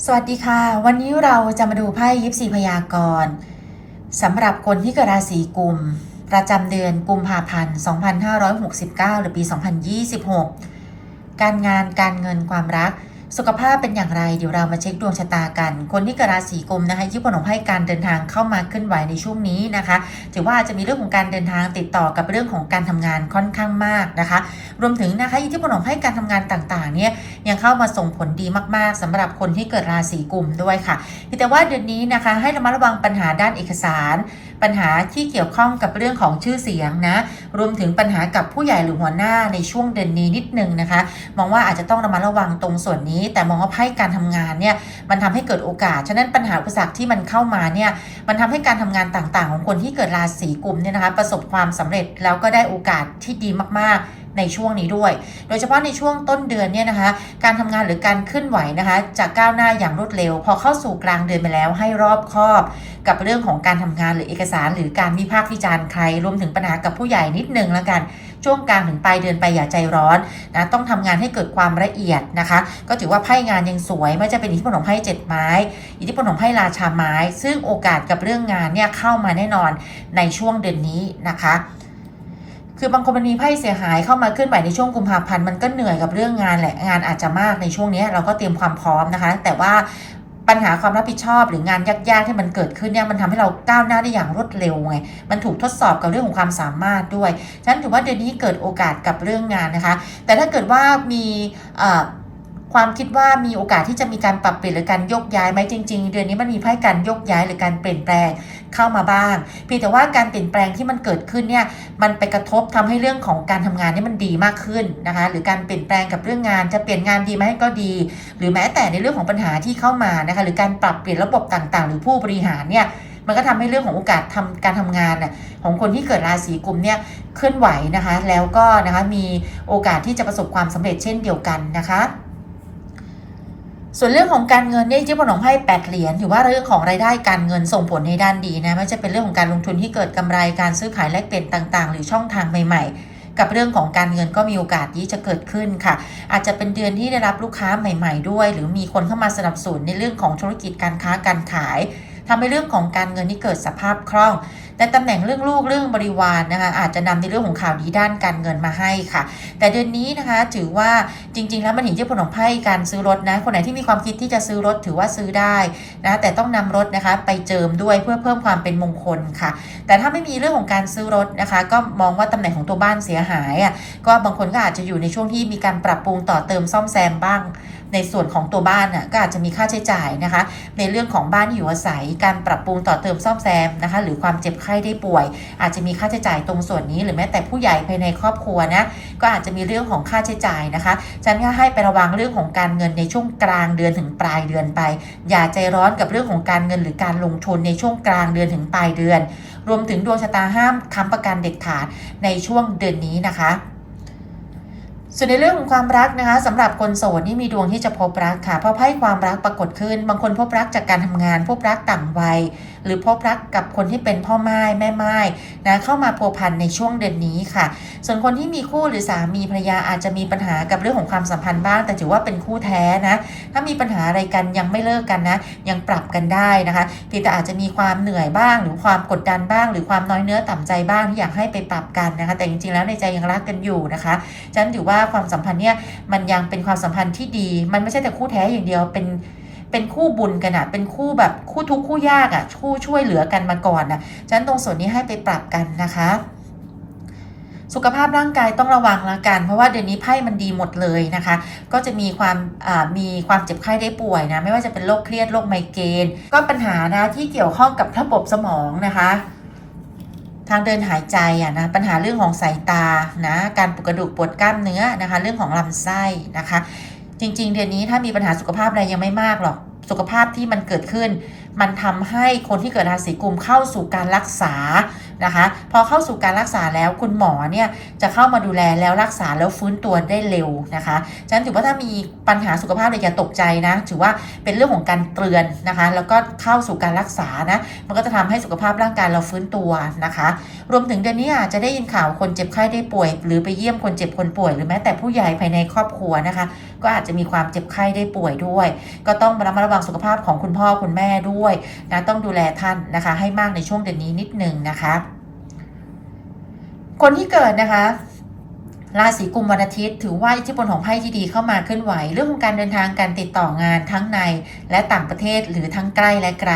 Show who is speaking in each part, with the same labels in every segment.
Speaker 1: สวัสดีค่ะ วันนี้เราจะมาดูไพ่ยิปซีพยากรณ์สำหรับคนที่เกิดราศีกุม ประจำเดือนกุมภาพันธ์ 2569 หรือปี 2026 การงานการเงินความรัก สุขภาพเป็นอย่างไร เดี๋ยวเรามาเช็คดวงชะตากัน คนที่เกิดราศีกุมนะคะยิปผลให้การเดินทางเข้ามาเคลื่อนไหวในช่วงนี้นะคะ ถือว่าจะมีเรื่องของการเดินทางติดต่อกับเรื่องของการทำงานค่อนข้างมากนะคะ รวมถึงนะคะอิทธิพลของให้การทำงานต่างๆเนี่ยยังเข้ามาส่งผลดีมากๆสำหรับคนที่เกิดราศีกุมด้วยค่ะแต่ว่าเดือนนี้นะคะให้ระมัดระวังปัญหาด้านเอกสาร ปัญหาที่เกี่ยวข้องกับเรื่องของชื่อเสียงนะรวมถึงปัญหากับผู้ใหญ่หรือหัวหน้าในช่วงเดือนนี้นิดนึงนะคะ มองว่าอาจจะต้องระมัดระวังตรงส่วนนี้ แต่มองว่าไพ่การทำงานเนี่ยมันทำให้เกิดโอกาสฉะนั้นปัญหาอุปสรรคที่มันเข้ามาเนี่ยมันทำให้การทำงานต่างๆ ของคนที่เกิดราศีกุมเนี่ยนะคะประสบความสำเร็จแล้วก็ได้โอกาสที่ดีมากๆ ในช่วงนี้ด้วย โดยเฉพาะในช่วงต้นเดือนเนี่ยนะคะ การทำงานหรือการเคลื่อนไหวนะคะ จะก้าวหน้าอย่างรวดเร็ว พอเข้าสู่กลางเดือนไปแล้วให้รอบคอบ กับเรื่องของการทำงานหรือเอกสาร หรือการวิพากษ์วิจารณ์ใคร รวมถึงปัญหากับผู้ใหญ่นิดนึงแล้วกันช่วงกลางถึงปลายเดือนไปอย่าใจร้อนนะต้องทำงานให้เกิดความละเอียดนะคะ ก็ถือว่าไพ่งานยังสวยไม่ว่าจะเป็นอิทธิพลของไพ่เจ็ดไม้ อิทธิพลของไพ่ราชาไม้ ซึ่งโอกาสกับเรื่องงานเนี่ยเข้ามาแน่นอนในช่วงเดือนนี้นะคะ คือบางคนมันมีไพ่เสียหายเข้ามาขึ้นไหวในช่วงกุมภาพันธ์มันก็เหนื่อยกับเรื่องงานแหละงานอาจจะมากในช่วงนี้เราก็เตรียมความพร้อมนะคะ แต่ว่าปัญหาความรับผิดชอบหรืองานยากๆที่มันเกิดขึ้นเนี่ยมันทำให้เราก้าวหน้าได้อย่างรวดเร็วไงมันถูกทดสอบกับเรื่องของความสามารถด้วยฉะนั้นถือว่าเดือนนี้เกิดโอกาสกับเรื่องงานนะคะ แต่ถ้าเกิดว่ามีอ่อ ความคิดว่ามีโอกาสที่จะมีการปรับเปลี่ยนหรือการยกย้ายไหมจริง ๆ เดือนนี้มันมีไพ่การยกย้ายหรือการเปลี่ยนแปลงเข้ามาบ้างเพียงแต่ว่าการเปลี่ยนแปลงที่มันเกิดขึ้นเนี่ยมันไปกระทบทำให้เรื่องของการทำงานนี่มันดีมากขึ้นนะคะหรือการเปลี่ยนแปลงกับเรื่องงานจะเปลี่ยนงานดีไหมก็ดี หรือแม้แต่ในเรื่องของปัญหาที่เข้ามานะคะหรือการปรับเปลี่ยนระบบต่างๆ หรือผู้บริหารเนี่ยมันก็ทำให้เรื่องของโอกาสทำการทำงานน่ะของคนที่เกิดราศีกุมเนี่ยเคลื่อนไหวนะคะ แล้วก็นะคะมีโอกาสที่จะประสบความสำเร็จเช่นเดียวกันนะคะ ส่วนเรื่องของการเงินเนี่ยที่พนองให้แปดเหรียญถือว่าเรื่องของรายได้การเงินส่งผลในด้านดีนะไม่ว่าจะเป็นเรื่องของการลงทุนที่เกิดกำไรการซื้อขายแลกเปลี่ยนต่าง ๆ หรือช่องทางใหม่ ๆกับเรื่องของการเงินก็มีโอกาสที่จะเกิดขึ้นค่ะ อาจจะเป็นเดือนที่ได้รับลูกค้าใหม่ ๆ ด้วย หรือมีคนเข้ามาสนับสนุนในเรื่องของธุรกิจการค้าการขาย ทำให้เรื่องของการเงินที่เกิดสภาพคล่อง แต่ตำแหน่งเรื่องลูกเรื่องบริวารนะคะอาจจะนำในเรื่องของข่าวดีด้านการเงินมาให้ค่ะ แต่เดือนนี้นะคะถือว่าจริง ๆ แล้วมันเห็นเจ้ผลของไพ่การซื้อรถนะคนไหนที่มีความคิดที่จะซื้อรถถือว่าซื้อได้นะแต่ต้องนำรถนะคะไปเจิมด้วยเพื่อเพิ่มความเป็นมงคลค่ะ แต่ถ้าไม่มีเรื่องของการซื้อรถนะคะ ก็มองว่าตำแหน่งของตัวบ้านเสียหายอะก็บางคนก็อาจจะอยู่ในช่วงที่มีการปรับปรุงต่อเติมซ่อมแซมบ้าง ในส่วนของตัวบ้านน่ะก็อาจจะมีค่าใช้จ่ายนะคะ ในเรื่องของบ้านอยู่อาศัยการปรับปรุงต่อเติมซ่อมแซมนะคะ หรือความเจ็บไข้ได้ป่วย อาจจะมีค่าใช้จ่ายตรงส่วนนี้ หรือแม้แต่ผู้ใหญ่ภายในครอบครัวนะก็อาจจะมีเรื่องของค่าใช้จ่ายนะคะฉันก็ให้ไประวังเรื่องของการเงินในช่วงกลางเดือนถึงปลายเดือนไป อย่าใจร้อนกับเรื่องของการเงินหรือการลงทุนในช่วงกลางเดือนถึงปลายเดือน รวมถึงดวงชะตาห้ามค้ำประกันเด็ดขาดในช่วงเดือนนี้นะคะ ส่วนในเรื่องของความรักนะคะสำหรับคนโสดนี่มีดวงที่จะพบรักค่ะเพราะไพ่ความรักปรากฏขึ้น บางคนพบรักจากการทำงาน พบรักต่างวัย หรือพบรักกับคนที่เป็นพ่อไม้แม่ไม้นะเข้ามาพัวพันในช่วงเดือนนี้ค่ะ ส่วนคนที่มีคู่หรือสามีภรรยาอาจจะมีปัญหากับเรื่องของความสัมพันธ์บ้าง แต่ถือว่าเป็นคู่แท้นะถ้ามีปัญหาอะไรกันยังไม่เลิกกันนะ ยังปรับกันได้นะคะเพียงแต่อาจจะมีความเหนื่อยบ้าง หรือความกดดันบ้าง หรือความน้อยเนื้อต่ำใจบ้างที่อยากให้ไปปรับกันนะคะ แต่จริงๆแล้วในใจยังรักกันอยู่นะคะฉะนันถือว่าความสัมพันธ์เนี่ยมันยังเป็นความสัมพันธ์ที่ดี มันไม่ใช่แต่คู่แท้อย่างเดียวเป็นเป็นคู่บุญกันอะเป็นคู่แบบคู่ทุกข์คู่ยากอะคู่ช่วยเหลือกันมาก่อนนะฉะนั้นตรงส่วนนี้ให้ไปปรับกันนะคะ สุขภาพร่างกายต้องระวังละกัน เพราะว่าเดือนนี้ไพ่มันดีหมดเลยนะคะ ก็จะมีความมีความเจ็บไข้ได้ป่วยนะ ไม่ว่าจะเป็นโรคเครียดโรคไมเกรนก็ปัญหานะที่เกี่ยวข้องกับระบบสมองนะคะ ทางเดินหายใจอะนะปัญหาเรื่องของสายตานะการปวดกระดูกปวดกล้ามเนื้อนะคะ เรื่องของลำไส้นะคะ จริง ๆ เดือนนี้ถ้ามีปัญหาสุขภาพอะไรยังไม่มากหรอก สุขภาพที่มันเกิดขึ้น มันทำให้คนที่เกิดราศีกุมเข้าสู่การรักษานะคะ พอเข้าสู่การรักษาแล้วคุณหมอเนี่ยจะเข้ามาดูแลแล้วรักษาแล้วฟื้นตัวได้เร็วนะคะฉะนั้นถือว่าถ้ามีปัญหาสุขภาพเลยอย่าตกใจนะ ถือว่าเป็นเรื่องของการเตือนนะคะ แล้วก็เข้าสู่การรักษานะ มันก็จะทำให้สุขภาพร่างกายเราฟื้นตัวนะคะ รวมถึงเดือนนี้อาจจะได้ยินข่าวคนเจ็บไข้ได้ป่วย หรือไปเยี่ยมคนเจ็บคนป่วย หรือแม้แต่ผู้ใหญ่ภายในครอบครัวนะคะ ก็อาจจะมีความเจ็บไข้ได้ป่วยด้วย ก็ต้องระมัดระวังสุขภาพของคุณพ่อคุณแม่ด้วยนะต้องดูแลท่านนะคะ ให้มากในช่วงเดือนนี้นิดหนึ่งนะคะ คนที่เกิดนะคะราศีกุมวันอาทิตย์ถือว่าอิทธิพลของไพ่ที่ดีเข้ามาเคลื่อนไหว เรื่องของการเดินทางการติดต่องานทั้งในและต่างประเทศหรือทั้งใกล้และไกล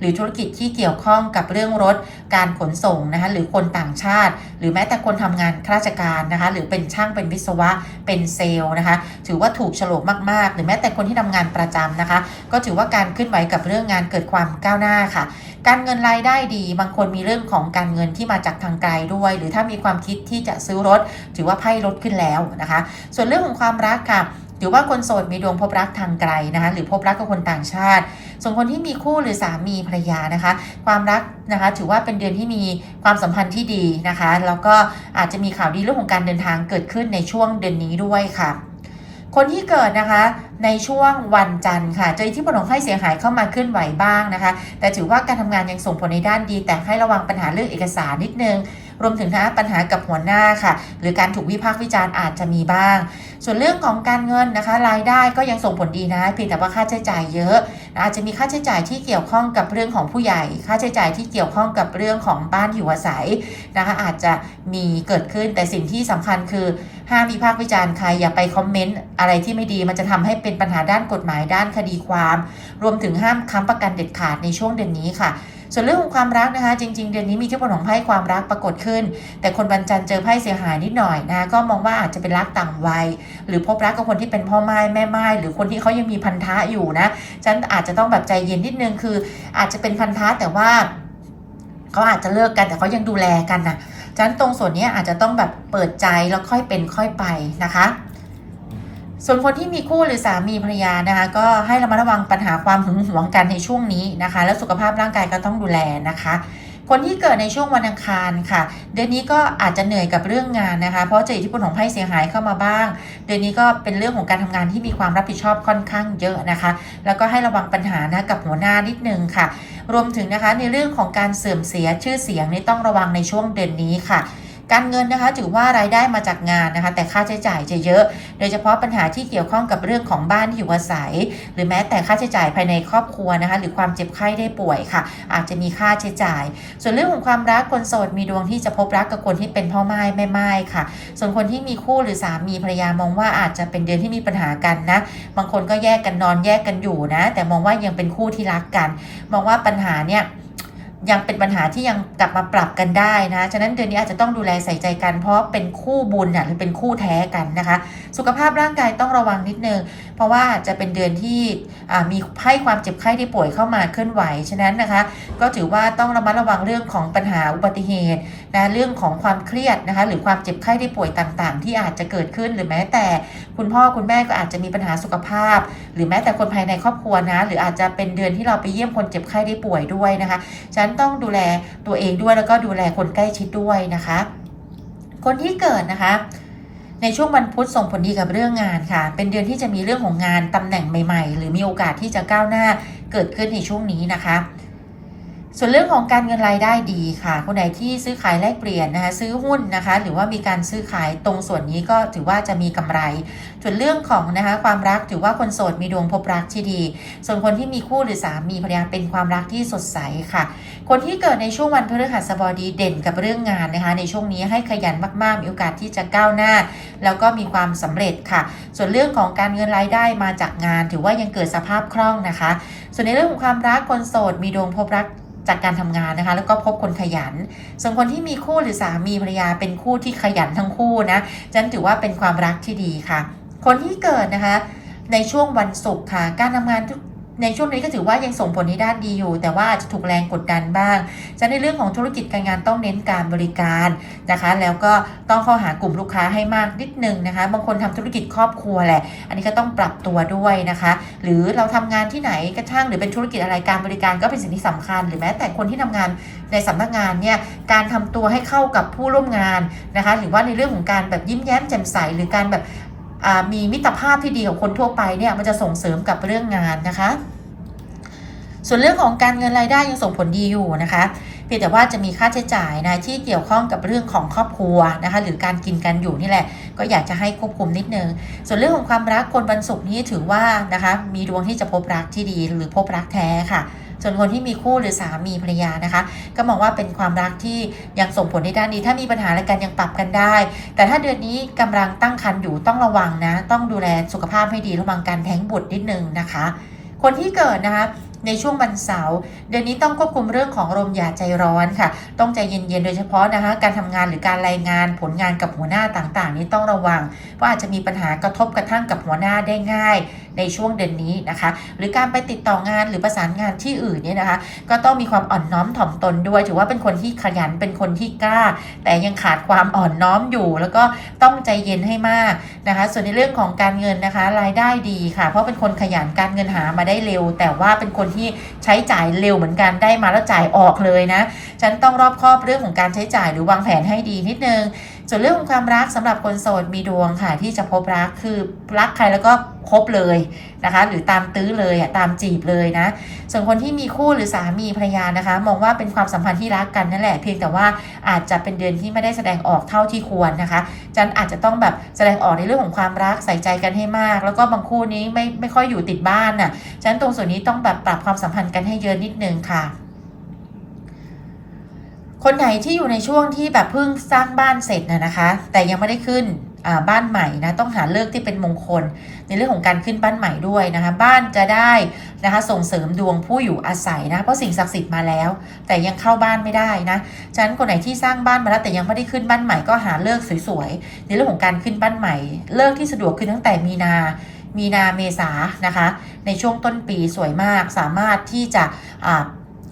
Speaker 1: หรือธุรกิจที่เกี่ยวข้องกับเรื่องรถการขนส่งนะคะหรือคนต่างชาติ หรือแม้แต่คนทำงานข้าราชการนะคะหรือเป็นช่างเป็นวิศวะเป็นเซลล์นะคะถือว่าถูกโฉลกมากๆ หรือแม้แต่คนที่ทำงานประจำนะคะ ก็ถือว่าการเคลื่อนไหวกับเรื่องงานเกิดความก้าวหน้าค่ะ การเงินรายได้ดี บางคนมีเรื่องของการเงินที่มาจากทางไกลด้วย หรือถ้ามีความคิดที่จะซื้อรถ ถือว่าไพ่ลดขึ้นแล้วนะคะ ส่วนเรื่องของความรักค่ะ ถือว่าคนโสดมีดวงพบรักทางไกลนะคะหรือพบรักกับคนต่างชาติ ส่วนคนที่มีคู่หรือสามีภรรยานะคะ ความรักนะคะถือว่าเป็นเดือนที่มีความสัมพันธ์ที่ดีนะคะ แล้วก็อาจจะมีข่าวดีเรื่องของการเดินทางเกิดขึ้นในช่วงเดือนนี้ด้วยค่ะคนที่เกิดนะคะในช่วงวันจันทร์ค่ะเจอที่ผลของไพ่เสียหายเข้ามาเคลื่อนไหวบ้างนะคะ แต่ถือว่าการทำงานยังส่งผลในด้านดี แต่ให้ระวังปัญหาเรื่องเอกสารนิดนึง รวมถึงนะปัญหากับหัวหน้าค่ะ หรือการถูกวิพากษ์วิจารณ์อาจจะมีบ้าง ส่วนเรื่องของการเงินนะคะ รายได้ก็ยังส่งผลดีนะเพียงแต่ว่าค่าใช้จ่ายเยอะอาจจะมีค่าใช้จ่ายที่เกี่ยวข้องกับเรื่องของผู้ใหญ่ ค่าใช้จ่ายที่เกี่ยวข้องกับเรื่องของบ้านอยู่อาศัยนะคะ อาจจะมีเกิดขึ้นแต่สิ่งที่สำคัญคือห้ามวิพากษ์วิจารณ์ใครอย่าไปคอมเมนต์อะไรที่ไม่ดีมันจะทำให้เป็นปัญหาด้านกฎหมายด้านคดีความ รวมถึงห้ามค้ำประกันเด็ดขาดในช่วงเดือนนี้ค่ะ ส่วนเรื่องของความรักนะคะ จริง ๆ เดือนนี้มีที่ผลของไพ่ความรักปรากฏขึ้น แต่คนวันจันทร์เจอไพ่เสียหายนิดหน่อยนะะก็มองว่าอาจจะเป็นรักต่างวัย หรือพบรักกับคนที่เป็นพ่อไม้แม่ไม้หรือคนที่เขายังมีพันธะอยู่นะฉันอาจจะต้องแบบใจเย็นนิดนึงคือ อาจจะเป็นพันธะแต่ว่าเขาอาจจะเลิกกันแต่เขายังดูแลกันนะฉะนั้นตรงส่วนนี้อาจจะต้องแบบเปิดใจแล้วค่อยเป็นค่อยไปนะคะ ส่วนคนที่มีคู่หรือสามีภรรยานะคะ ก็ให้ระมัดระวังปัญหาความหึงหวงกันในช่วงนี้นะคะ แล้วสุขภาพร่างกายก็ต้องดูแลนะคะคนที่เกิดในช่วงวันอังคารค่ะ เดือนนี้ก็อาจจะเหนื่อยกับเรื่องงานนะคะ เพราะจออิทธิพลของไพ่เสียหายเข้ามาบ้าง เดือนนี้ก็เป็นเรื่องของการทำงานที่มีความรับผิดชอบค่อนข้างเยอะนะคะ แล้วก็ให้ระวังปัญหานะกับหัวหน้านิดนึงค่ะ รวมถึงนะคะในเรื่องของการเสื่อมเสียชื่อเสียงนี่ต้องระวังในช่วงเดือนนี้ค่ะ การเงินนะคะถือว่ารายได้มาจากงานนะคะ แต่ค่าใช้จ่ายจะเยอะ โดยเฉพาะปัญหาที่เกี่ยวข้องกับเรื่องของบ้านที่อยู่อาศัย หรือแม้แต่ค่าใช้จ่ายภายในครอบครัวนะคะ หรือความเจ็บไข้ได้ป่วยค่ะ อาจจะมีค่าใช้จ่าย ส่วนเรื่องของความรักคนโสดมีดวงที่จะพบรักกับคนที่เป็นพ่อไม้แม่ไม้ค่ะ ส่วนคนที่มีคู่หรือสามีภรรยามองว่าอาจจะเป็นเดือนที่มีปัญหากันนะ บางคนก็แยกกันนอนแยกกันอยู่นะ แต่มองว่ายังเป็นคู่ที่รักกัน มองว่าปัญหาเนี่ย ยังเป็นปัญหาที่ยังกลับมาปรับกันได้นะ ฉะนั้นเดือนนี้อาจจะต้องดูแลใส่ใจกันเพราะเป็นคู่บุญน่ะหรือเป็นคู่แท้กันนะคะ สุขภาพร่างกายต้องระวังนิดนึง เพราะว่าจะเป็นเดือนที่มีไพ่ความเจ็บไข้ที่ป่วยเข้ามาเคลื่อนไหว ฉะนั้นนะคะ ก็ถือว่าต้องระมัดระวังเรื่องของปัญหาอุบัติเหตุนะเรื่องของความเครียดนะคะ หรือความเจ็บไข้ที่ป่วยต่างๆ ที่อาจจะเกิดขึ้นหรือแม้แต่คุณพ่อคุณแม่ก็อาจจะมีปัญหาสุขภาพ หรือแม้แต่คนภายในครอบครัวนะ หรืออาจจะเป็นเดือนที่เราไปเยี่ยมคนเจ็บไข้ได้ป่วยด้วยนะคะฉะนั้นต้องดูแลตัวเองด้วยแล้วก็ดูแลคนใกล้ชิดด้วยนะคะ คนที่เกิดนะคะ ในช่วงวันพุธส่งผลดีกับเรื่องงานค่ะ เป็นเดือนที่จะมีเรื่องของงานตำแหน่งใหม่ ๆ หรือมีโอกาสที่จะก้าวหน้าเกิดขึ้นในช่วงนี้นะคะ ส่วนเรื่องของการเงินรายได้ดีค่ะ คนไหนที่ซื้อขายแลกเปลี่ยนนะคะซื้อหุ้นนะคะ หรือว่ามีการซื้อขายตรงส่วนนี้ก็ถือว่าจะมีกำไร ส่วนเรื่องของนะคะความรักถือว่าคนโสดมีดวงพบรักที่ดี ส่วนคนที่มีคู่หรือสามีภรรยาเป็นความรักที่สดใสค่ะ คนที่เกิดในช่วงวันพฤหัสบดีเด่นกับเรื่องงานนะคะ ในช่วงนี้ให้ขยันมากๆมีโอกาสที่จะก้าวหน้า แล้วก็มีความสำเร็จค่ะ ส่วนเรื่องของการเงินรายได้มาจากงาน ถือว่ายังเกิดสภาพคล่องนะคะ ส่วนในเรื่องของความรักคนโสดมีดวงพบรัก จากการทำงานนะคะ แล้วก็พบคนขยัน ส่วนคนที่มีคู่หรือสามีภรรยาเป็นคู่ที่ขยันทั้งคู่นะจันถือว่าเป็นความรักที่ดีค่ะ คนที่เกิดนะคะในช่วงวันศุกร์ค่ะ การทำงานทุก ในช่วงนี้ก็ถือว่ายังส่งผลในด้านดีอยู่ แต่ว่าอาจจะถูกแรงกดดันบ้างฉะในเรื่องของธุรกิจการงานต้องเน้นการบริการนะคะ แล้วก็ต้องเข้าหากลุ่มลูกค้าให้มากนิดนึงนะคะ บางคนทำธุรกิจครอบครัวแหละ อันนี้ก็ต้องปรับตัวด้วยนะคะ หรือเราทำงานที่ไหนก็ช่างหรือเป็นธุรกิจอะไรการบริการก็เป็นสิ่งที่สำคัญ หรือแม้แต่คนที่ทำงานในสำนักงานเนี่ยการทำตัวให้เข้ากับผู้ร่วมงานนะคะ หรือว่าในเรื่องของการแบบยิ้มแย้มแจ่มใสหรือการแบบ มีมิตรภาพที่ดีกับคนทั่วไปเนี่ยมันจะส่งเสริมกับเรื่องงานนะคะ ส่วนเรื่องของการเงินรายได้ยังส่งผลดีอยู่นะคะเพียงแต่ว่าจะมีค่าใช้จ่ายนะที่เกี่ยวข้องกับเรื่องของครอบครัวนะคะ หรือการกินกันอยู่นี่แหละ ก็อยากจะให้ควบคุมนิดนึง ส่วนเรื่องของความรักคนวันศุกร์นี้ถือว่านะคะ มีดวงที่จะพบรักที่ดีหรือพบรักแท้ค่ะ ส่วนคนที่มีคู่หรือสามีภรรยานะคะ ก็มองว่าเป็นความรักที่ยังส่งผลในด้านดีถ้ามีปัญหาอะไรกันยังปรับกันได้ แต่ถ้าเดือนนี้กำลังตั้งครรภ์อยู่ต้องระวังนะ ต้องดูแลสุขภาพให้ดีระวังการแท้งบุตรนิดนึงนะคะ คนที่เกิดนะคะในช่วงวันเสาร์เดือนนี้ต้องควบคุมเรื่องของอารมอย่าใจร้อนค่ะ ต้องใจเย็นๆ โดยเฉพาะนะคะ การทำงานหรือการรายงานผลงานกับหัวหน้าต่างๆ นี้ต้องระวังเพราะอาจจะมีปัญหากระทบกระทั่งกับหัวหน้าได้ง่าย ในช่วงเดือนนี้นะคะ หรือการไปติดต่องานหรือประสานงานที่อื่นเนี่ยนะคะ ก็ต้องมีความอ่อนน้อมถ่อมตนด้วย ถือว่าเป็นคนที่ขยันเป็นคนที่กล้า แต่ยังขาดความอ่อนน้อมอยู่ แล้วก็ต้องใจเย็นให้มากนะคะ ส่วนในเรื่องของการเงินนะคะ รายได้ดีค่ะ เพราะเป็นคนขยันการเงินหามาได้เร็ว แต่ว่าเป็นคนที่ใช้จ่ายเร็วเหมือนกันได้มาแล้วจ่ายออกเลยนะฉันต้องรอบคอบเรื่องของการใช้จ่ายหรือวางแผนให้ดีนิดนึง ส่วนเรื่องของความรักสำหรับคนโสดมีดวงค่ะ ที่จะพบรักคือรักใครแล้วก็คบเลยนะคะ หรือตามตื้อเลยอะตามจีบเลยนะ ส่วนคนที่มีคู่หรือสามีภรรยานะคะ มองว่าเป็นความสัมพันธ์ที่รักกันนั่นแหละ เพียงแต่ว่าอาจจะเป็นเดือนที่ไม่ได้แสดงออกเท่าที่ควรนะคะ จันอาจจะต้องแบบแสดงออกในเรื่องของความรักใส่ใจกันให้มาก แล้วก็บางคู่นี้ไม่ไม่ค่อยอยู่ติดบ้านน่ะฉะนั้นตรงส่วนนี้ต้องแบบปรับความสัมพันธ์กันให้เยอะนิดนึงค่ะ คนไหนที่อยู่ในช่วงที่แบบเพิ่งสร้างบ้านเสร็จนะนะคะ แต่ยังไม่ได้ขึ้นบ้านใหม่นะต้องหาเลิกที่เป็นมงคล ในเรื่องของการขึ้นบ้านใหม่ด้วยนะคะ บ้านจะได้นะคะส่งเสริมดวงผู้อยู่อาศัยนะเพราะสิ่งศักดิ์สิทธิ์มาแล้ว แต่ยังเข้าบ้านไม่ได้นะฉะนั้นคนไหนที่สร้างบ้านมาแล้วแต่ยังไม่ได้ขึ้นบ้านใหม่ก็หาเลิกสวยๆในเรื่องของการขึ้นบ้านใหม่ เลิกที่สะดวกขึ้นตั้งแต่มีนามีนาเมษานะคะ ในช่วงต้นปีสวยมากสามารถที่จะ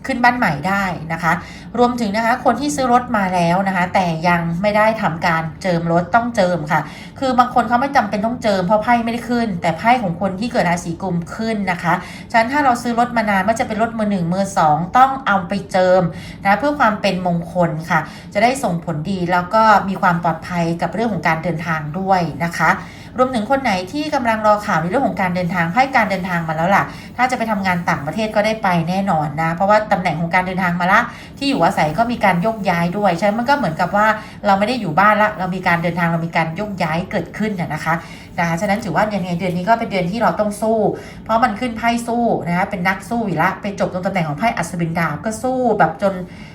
Speaker 1: ขึ้นบ้านใหม่ได้นะคะ รวมถึงนะคะคนที่ซื้อรถมาแล้วนะคะ แต่ยังไม่ได้ทำการเจิมรถต้องเจิมค่ะ คือบางคนเขาไม่จำเป็นต้องเจิมเพราะไพ่ไม่ได้ขึ้น แต่ไพ่ของคนที่เกิดราศีกุมขึ้นนะคะฉะนั้นถ้าเราซื้อรถมานานว่าจะเป็นรถมือหนึ่งมือสองต้องเอาไปเจิมนะเพื่อความเป็นมงคลค่ะ จะได้ส่งผลดีแล้วก็มีความปลอดภัยกับเรื่องของการเดินทางด้วยนะคะ รวมถึงคนไหนที่กำลังรอข่าวในเรื่องของการเดินทางไพ่การเดินทางมาแล้วล่ะ ถ้าจะไปทำงานต่างประเทศก็ได้ไปแน่นอนนะ เพราะว่าตำแหน่งของการเดินทางมาละ ที่อยู่อาศัยก็มีการยกย้ายด้วยฉะนั้นมันก็เหมือนกับว่าเราไม่ได้อยู่บ้านละ เรามีการเดินทางเรามีการยกย้ายเกิดขึ้นน่ะนะคะนะคะฉะนั้นถือว่ายังไงเดือนนี้ก็เป็นเดือนที่เราต้องสู้ เพราะมันขึ้นไพ่สู้นะคะเป็นนักสู้อยู่ละไปจบตรงตำแหน่งของไพ่อัศวินดาบก็สู้แบบจน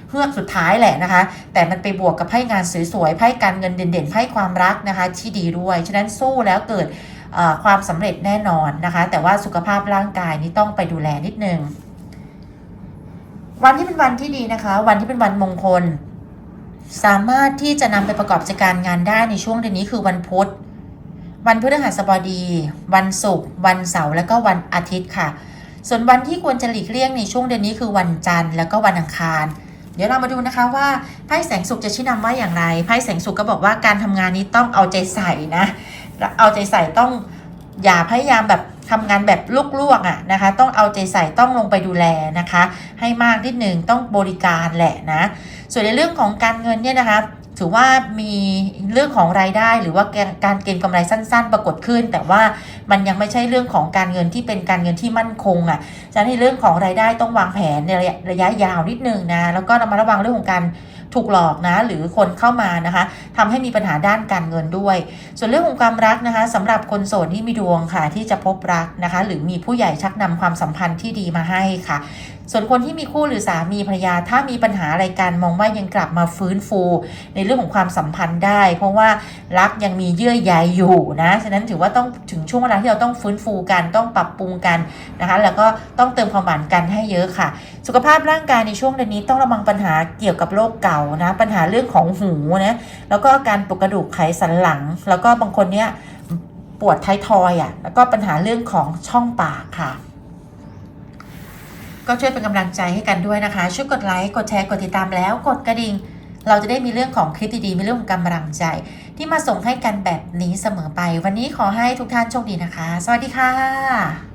Speaker 1: เฮือกสุดท้ายแหละนะคะ แต่มันไปบวกกับไพ่งานสวยๆไพ่การเงินเด่นๆไพ่ความรักนะคะ ที่ดีด้วย ฉะนั้นสู้แล้วเกิดความสำเร็จแน่นอนนะคะ แต่ว่าสุขภาพร่างกายนี่ต้องไปดูแลนิดนึงวันที่เป็นวันที่ดีนะคะ วันที่เป็นวันมงคล สามารถที่จะนำไปประกอบกิจการงานได้ในช่วงเดือนนี้คือวันพุธ วันพฤหัสบดี วันศุกร์วันเสาร์แล้วก็วันอาทิตย์ค่ะ ส่วนวันที่ควรจะหลีกเลี่ยงในช่วงเดือนนี้คือวันจันทร์แล้วก็วันอังคาร ดี๋ยวเรามาดูนะคะว่าไพ่แสงสุขจะชี้นำว่าอย่างไรไพ่แสงสุขก็บอกว่าการทำงานนี้ต้องเอาใจใส่นะ เอาใจใส่ต้องอย่าพยายามแบบทำงานแบบลวกๆอะนะคะ ต้องเอาใจใส่ต้องลงไปดูแลนะคะ ให้มากนิดหนึ่งต้องบริการแหละนะ ส่วนในเรื่องของการเงินเนี่ยนะคะ ถือว่ามีเรื่องของรายได้หรือว่าการเก็งกำไรสั้น ๆ ปรากฏขึ้น แต่ว่ามันยังไม่ใช่เรื่องของการเงินที่เป็นการเงินที่มั่นคงอะฉะนั้นในเรื่องของรายได้ต้องวางแผนในระยะระยะยาวนิดนึงนะแล้วก็ระมัดระวังเรื่องของการถูกหลอกนะหรือคนเข้ามานะคะทำให้มีปัญหาด้านการเงินด้วย ส่วนเรื่องของความรักนะคะสำหรับคนโสดที่มีดวงค่ะที่จะพบรักนะคะ หรือมีผู้ใหญ่ชักนำความสัมพันธ์ที่ดีมาให้ค่ะ ส่วนคนที่มีคู่หรือสามีภรรยาถ้ามีปัญหาอะไรกันมองว่ายังกลับมาฟื้นฟู ในเรื่องของความสัมพันธ์ได้ เพราะว่ารักยังมีเยื่อใยอยู่นะฉะนั้นถือว่าต้องถึงช่วงเวลาที่เราต้องฟื้นฟูกันต้องปรับปรุงกันนะคะแล้วก็ต้องเติมความหวานกันให้เยอะค่ะ สุขภาพร่างกายในช่วงเดือนนี้ต้องระวังปัญหาเกี่ยวกับโรคเก่านะปัญหาเรื่องของหูนะแล้วก็การปวดกระดูกไขสันหลัง แล้วก็บางคนเนี้ยปวดท้ายทอยอะแล้วก็ปัญหาเรื่องของช่องปากค่ะ ก็ช่วยเป็นกำลังใจให้กันด้วยนะคะ ช่วยกดไลค์ กดแชร์ กดติดตามแล้ว กดกระดิ่ง เราจะได้มีเรื่องของคลิปดีๆ มีเรื่องของกำลังใจ ที่มาส่งให้กันแบบนี้เสมอไป วันนี้ขอให้ทุกท่านโชคดีนะคะ สวัสดีค่ะ